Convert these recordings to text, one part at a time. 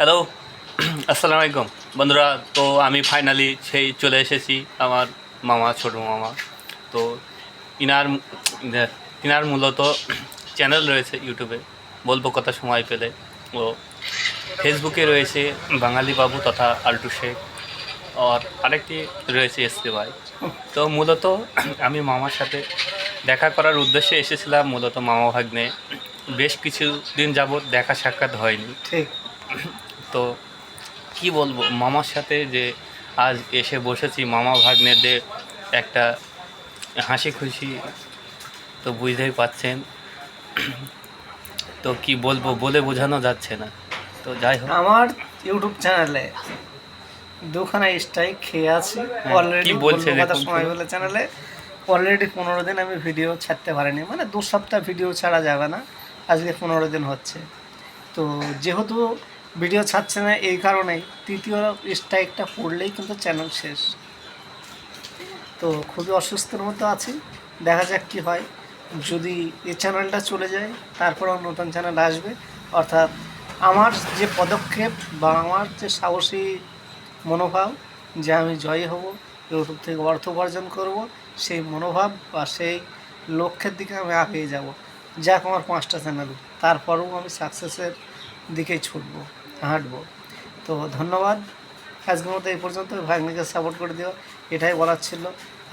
Hello আসসালামু আলাইকুম বন্ধুরা, তো আমি ফাইনালি সেই চলে এসেছি, আমার মামা, ছোটো মামা। তো ইনার ইনার মূলত চ্যানেল রয়েছে ইউটিউবে বলব কথা সময় পেলে। ও ফেসবুকে রয়েছে বাঙালি বাবু তথা আল্টু শেখ, আর আরেকটি রয়েছে এস কে ভাই। তো মূলত আমি মামার সাথে দেখা করার উদ্দেশ্যে এসেছিলাম, মূলত মামা ভাগ্নে। বেশ কিছু দিন যাবৎ দেখা সাক্ষাৎ হয়নি। ঠিক। তো কি বলব মামার সাথে যে আজ এসে বসেছি মামা ভাগ্নেদের একটা হাসি খুশি তো বুঝতেই পাচ্ছেন তো কি বলব বলে বোঝানো যাচ্ছে না। তো যাই হোক। আমার ইউটিউব চ্যানেলে দুখানা স্ট্রাইক খেয়ে আছি। হ্যাঁ, অলরেডি কি বলছে কথা সময় বলে চ্যানেলে। অলরেডি পনেরো দিন আমি ভিডিও ছাড়তে পারিনি। মানে দু সপ্তাহ ভিডিও ছাড়া যাবে না। আজকে পনেরো দিন হচ্ছে। তো যেহেতু ভিডিও ছাড়ছে না এই কারণেই। তৃতীয় স্ট্রাইকটা পড়লেই কিন্তু চ্যানেল শেষ। তো খুবই অসুস্থের মতো আছি। দেখা যাক কি হয়। যদি এই চ্যানেলটা চলে যায়, তারপরেও নতুন চ্যানেল আসবে। অর্থাৎ আমার যে পদক্ষেপ বা আমার যে সাহসী মনোভাব যে আমি জয়ী হব ইউটিউব থেকে অর্থ উপার্জন করব, সেই মনোভাব বা সেই লক্ষ্যের দিকে আমি আগিয়ে যাব। যাক আমার পাঁচটা চ্যানেল তারপরেও আমি সাকসেসের দিকেই ছুটব হাঁটব। তো ধন্যবাদ আজকের মতো এই পর্যন্ত ভাগ্নিকে সাপোর্ট করে দিও এটাই বলার ছিল।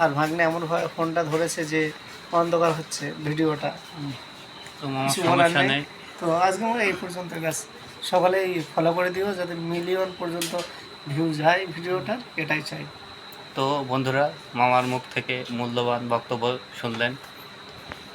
আর ভাগ্নে এমনভাবে ফোনটা ধরেছে যে অন্ধকার হচ্ছে ভিডিওটা। তো আজকে আমরা এই পর্যন্ত ব্যাস সকালেই ফলো করে দিও যাতে মিলিয়ন পর্যন্ত ভিউ যায় ভিডিওটা এটাই চাই। তো বন্ধুরা মামার মুখ থেকে মূল্যবান বক্তব্য শুনলেন।